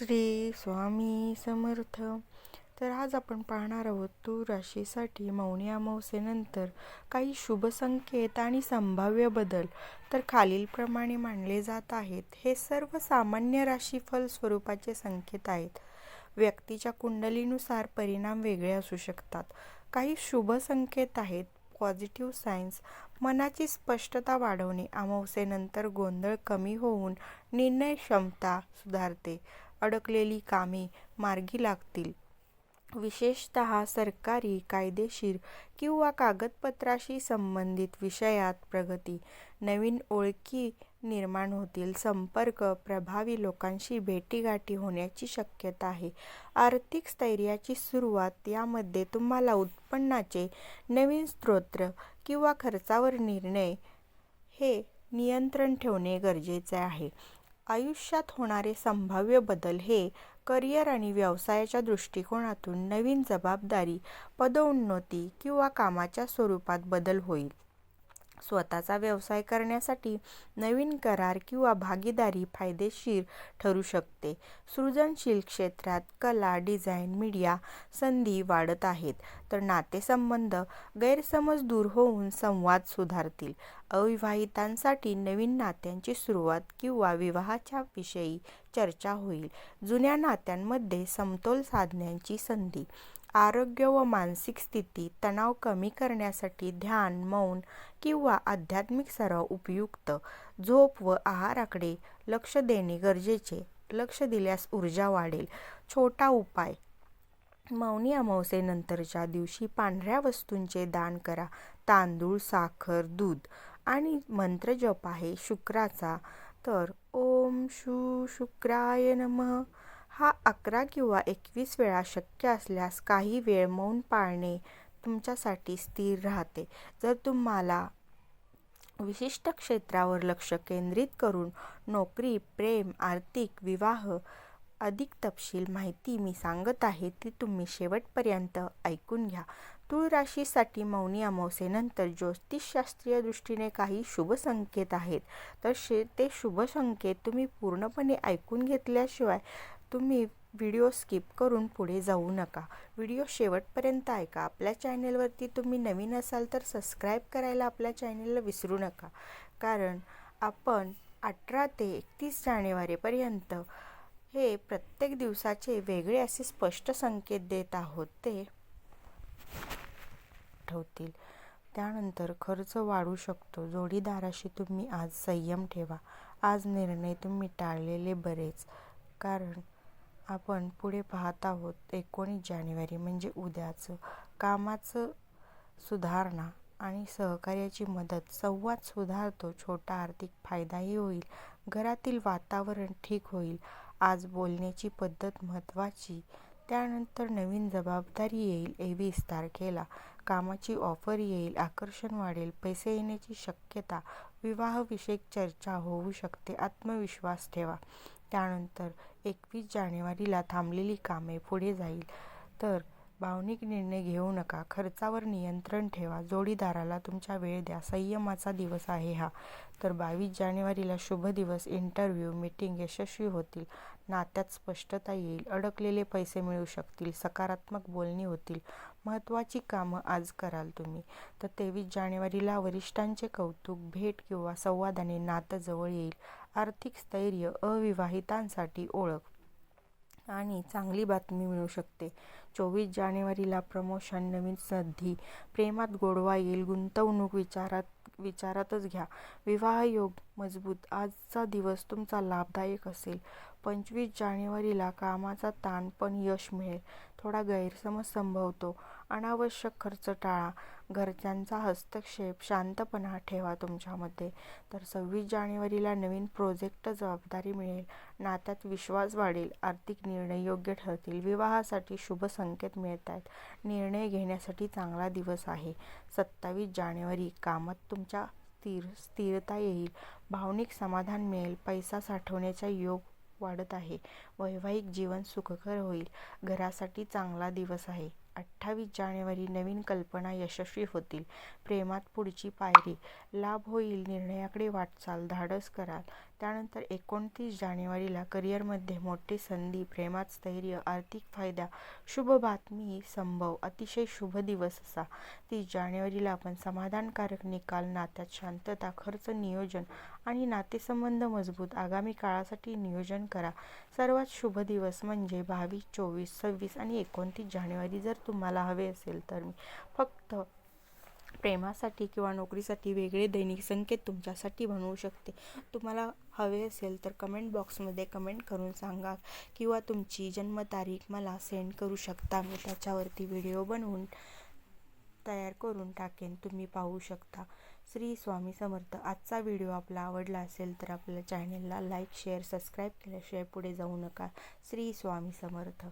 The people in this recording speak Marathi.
श्री स्वामी समर्थ. तर आज आपण पाहणार आहोत तूळ राशीसाठी मौनी अमावस्येनंतर काही शुभ संकेत आणि संभाव्य बदल तर खालीलप्रमाणे मानले जात आहेत. हे सर्व सामान्य राशीफल स्वरूपाचे संकेत आहेत. व्यक्तीच्या कुंडलीनुसार परिणाम वेगळे असू शकतात. काही शुभ संकेत आहेत. पॉझिटिव्ह सायन्स मनाची स्पष्टता वाढवणे अमावस्येनंतर गोंधळ कमी होऊन निर्णय क्षमता सुधारते. अडकलेली कामे मार्गी लागतील. विशेषतः सरकारी कायदेशीर किंवा कागदपत्राशी संबंधित विषयात प्रगती नवीन ओळखी निर्माण होतील संपर्क प्रभावी लोकांशी भेटीगाठी होण्याची शक्यता आहे. आर्थिक स्थैर्याची सुरुवात यामध्ये तुम्हाला उत्पन्नाचे नवीन स्रोत किंवा खर्चावर निर्णय हे नियंत्रण ठेवणे गरजेचे आहे. आयुष्यात होणारे संभाव्य बदल हे करिअर आणि व्यवसायाच्या दृष्टिकोनातून नवीन जबाबदारी पदोन्नती किंवा कामाच्या स्वरूपात बदल होईल. स्वतःचा व्यवसाय करण्यासाठी नवीन करार किंवा भागीदारी फायदेशीर ठरू शकते. सृजनशील क्षेत्रात कला डिझाईन मीडिया संधी वाढत आहेत. तर नातेसंबंध गैरसमज दूर होऊन संवाद सुधारतील. अविवाहितांसाठी नवीन नात्यांची सुरुवात किंवा विवाहाच्या विषयी चर्चा होईल. जुन्या नात्यांमध्ये समतोल साधण्याची संधी. आरोग्य व मानसिक स्थिती तणाव कमी करण्यासाठी ध्यान मौन किंवा आध्यात्मिक सराव उपयुक्त. झोप व आहाराकडे लक्ष देणे गरजेचे. लक्ष दिल्यास ऊर्जा वाढेल. छोटा उपाय. मौनी अमावस्येनंतरच्या दिवशी पांढऱ्या वस्तूंचे दान करा. तांदूळ साखर दूध आणि मंत्रजप आहे. शुक्राचा. तर ओम शु शुक्राय नमः. हा अकरा किंवा एकवीस वेळा शक्य असल्यास काही वेळ मौन पाळणे तुमच्यासाठी स्थिर राहते. जर तुम्हाला विशिष्ट क्षेत्रावर लक्ष केंद्रित करून नोकरी प्रेम आर्थिक विवाह अधिक तपशील माहिती मी सांगत आहे ती तुम्ही शेवटपर्यंत ऐकून घ्या. तूळ राशीसाठी मौनी अमावसेनंतर ज्योतिषशास्त्रीय दृष्टीने काही शुभ संकेत आहेत. तर शे ते शुभ संकेत तुम्ही पूर्णपणे ऐकून घेतल्याशिवाय तुम्ही व्हिडिओ स्किप करून पुढे जाऊ नका. व्हिडिओ शेवटपर्यंत ऐका. आपल्या चॅनेलवरती तुम्ही नवीन असाल तर सबस्क्राईब करायला आपल्या चॅनेलला विसरू नका. कारण आपण अठरा ते एकतीस जानेवारीपर्यंत हे प्रत्येक दिवसाचे वेगळे असे स्पष्ट संकेत देत आहोत ते ठेवतील. त्यानंतर खर्च वाढू शकतो. जोडीदाराशी तुम्ही आज संयम ठेवा. आज निर्णय तुम्ही टाळलेले बरेच. कारण आपण पुढे पाहत आहोत एकोणीस जानेवारी म्हणजे उद्याचं कामाचं सुधारणा आणि सहकार्याची मदत. संवाद सुधारतो छोटा आर्थिक फायदाही होईल घरातील वातावरण ठीक होईल. आज बोलण्याची पद्धत महत्त्वाची त्यानंतर नवीन जबाबदारी येईल एवीस तारखेला. कामाची ऑफर येईल आकर्षण वाढेल पैसे येण्याची शक्यता विवाहविषयक चर्चा होऊ शकते. आत्मविश्वास ठेवा. त्यानंतर एकवीस जानेवारीला थांबलेली कामे पुढे जाईल. तर भावनिक निर्णय घेऊ नका. खर्चावर नियंत्रण ठेवा. जोडीदाराला तुमचा वेळ द्या. संयमाचा दिवस आहे हा. तर बावीस जानेवारीला शुभ दिवस. इंटरव्ह्यू मीटिंग यशस्वी होतील. नात्यात स्पष्टता येईल. अडकलेले पैसे मिळू शकतील. सकारात्मक बोलणी होतील. महत्त्वाची कामं आज कराल तुम्ही. तर तेवीस जानेवारीला वरिष्ठांचे कौतुक भेट किंवा संवादाने नातं जवळ येईल. आर्थिक स्थैर्य अविवाहितांसाठी ओळख आणि चांगली बातमी मिळू शकते. चोवीस जानेवारीला प्रमोशन नवीन संधी प्रेमात गोडवा येईल गुंतवणूक विचारात विचारातच घ्या. विवाह योग मजबूत आजचा दिवस तुमचा लाभदायक असेल. पंचवीस जानेवारीला कामाचा ताण पण यश मिळेल. थोडा गैरसमज संभवतो. अनावश्यक खर्च टाळा. घरच्यांचा हस्तक्षेप शांतपणा ठेवा तुमच्यामध्ये. तर सव्वीस जानेवारीला नवीन प्रोजेक्ट जबाबदारी मिळेल. नात्यात विश्वास वाढेल. आर्थिक निर्णय योग्य ठरतील. विवाहासाठी शुभ संकेत मिळत आहेत निर्णय घेण्यासाठी चांगला दिवस आहे. सत्तावीस जानेवारी कामात तुमच्या स्थिर स्थिरता येईल. भावनिक समाधान मिळेल. पैसा साठवण्याचा योग वाढत आहे. वैवाहिक जीवन सुखकर होईल. घरासाठी चांगला दिवस आहे. अठ्ठावीस जानेवारी नवीन कल्पना यशस्वी होतील. प्रेमात पुढची पायरी. लाभ होईल निर्णयाकडे वाटचाल धाडस कराल. त्यानंतर एकोणतीस जानेवारीला करिअरमध्ये मोठी संधी प्रेमात स्थैर्य आर्थिक फायदा शुभ बातमी संभव अतिशय शुभ दिवस असा. तीस जानेवारीला आपण समाधानकारक निकाल नात्यात शांतता खर्च नियोजन आणि नातेसंबंध मजबूत आगामी काळासाठी नियोजन करा. सर्वात शुभ दिवस म्हणजे बावीस चोवीस सव्वीस आणि एकोणतीस जानेवारी जर तुम्हाला हवे असेल तर मी फक्त प्रेमासाठी किंवा नोकरीसाठी वेगळे दैनिक संकेत तुमच्यासाठी बनवू शकते. तुम्हाला हवे असेल तर कमेंट बॉक्समध्ये कमेंट करून सांगा किंवा तुमची जन्मतारीख मला सेंड करू शकता. मी त्याच्यावरती व्हिडिओ बनवून तयार करून टाकेन. तुम्ही पाहू शकता. श्री स्वामी समर्थ. आजचा व्हिडिओ आपला आवडला असेल तर आपल्या चॅनेलला लाईक शेअर सबस्क्राईब केल्याशिवाय पुढे जाऊ नका. श्री स्वामी समर्थ.